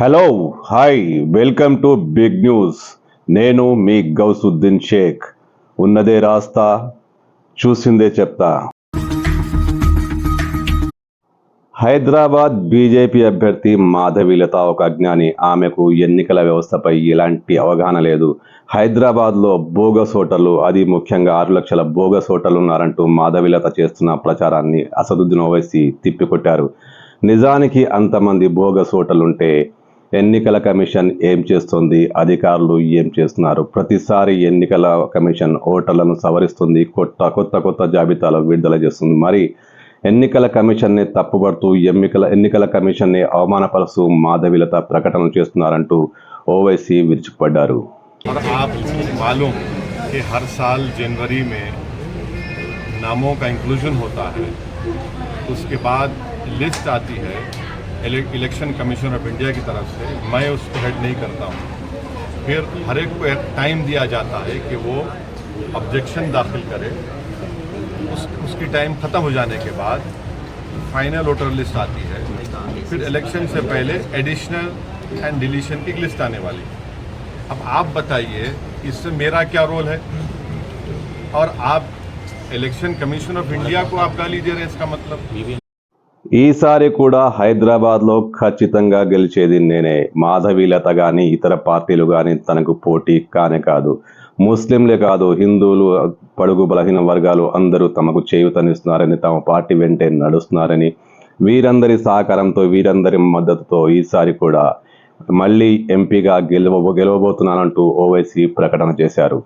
Hello hi welcome to big news నేను మీ గౌసుద్దీన్ షేక్. ఉన్నదే రాస్తా చూసిందే చెప్తా. హైదరాబాద్ బీజేపీ అభ్యర్థి మాధవీలత ఒక అజ్ఞాని. ఆమెకు ఎన్నికల వ్యవస్థపై ఎలాంటి అవగాహన లేదు. హైదరాబాద్లో బోగస్ హోటళ్ళు అది ముఖ్యంగా ఆరు లక్షల బోగస్ హోటళ్ళు ఉన్నారంటూ మాధవీలత చేస్తున్న ప్రచారాన్ని అసదుద్దీన్ ఓవైసీ తిప్పికొట్టారు. నిజానికి అంతమంది బోగస్ హోటలుంటే ఎన్నికల కమిషన్ ఏం చేస్తుంది అధికారులు ఏం చేస్తున్నారు ప్రతిసారి ఎన్నికల కమిషన్ ఓటర్లను సవరిస్తుంది కొత్త కొత్త కొత్త జాబితాలు విడుదల చేస్తుంది మరి ఎన్నికల కమిషన్ని తప్పుపడుతూ ఎన్నికల ఎన్నికల కమిషన్ని అవమానపరుస్తూ మాధవిలత ప్రకటనలు చేస్తున్నారంటూ ఓవైసీ విరుచుకుపడ్డారు और आप मालूम कि हर साल जनवरी में नामों का इंक्लूजन होता है उसके बाद लिस्ट आती है इले- इलेक्शन कमीशन ऑफ़ इंडिया की तरफ़ से मैं उसको हेड नहीं करता हूँ। फिर हर एक को टाइम दिया जाता है कि वो ऑब्जेक्शन दाखिल करे। उस, उसकी टाइम ख़त्म हो जाने के बाद फाइनल वोटर लिस्ट आती है। फिर इलेक्शन से पहले एडिशनल एंड डिलीशन की लिस्ट आने वाली है। अब आप बताइए, इससे मेरा क्या रोल है? और आप इलेक्शन कमीशन ऑफ़ इंडिया को आप गाली दे रहे हैं, इसका मतलब? ఈసారి కూడా హైదరాబాద్లో ఖచ్చితంగా గెలిచేది నేనే. మాధవీలత కానీ ఇతర పార్టీలు కానీ తనకు పోటీ కానే కాదు. ముస్లింలే కాదు హిందువులు పడుగు బలహీన వర్గాలు అందరూ తమకు చేయూతనిస్తున్నారని తమ పార్టీ వెంటే నడుస్తున్నారని వీరందరి సహకారంతో వీరందరి మద్దతుతో ఈసారి కూడా మళ్ళీ ఎంపీగా గెలవ గెలవబోతున్నానంటూ ఓవైసీ ప్రకటన చేశారు.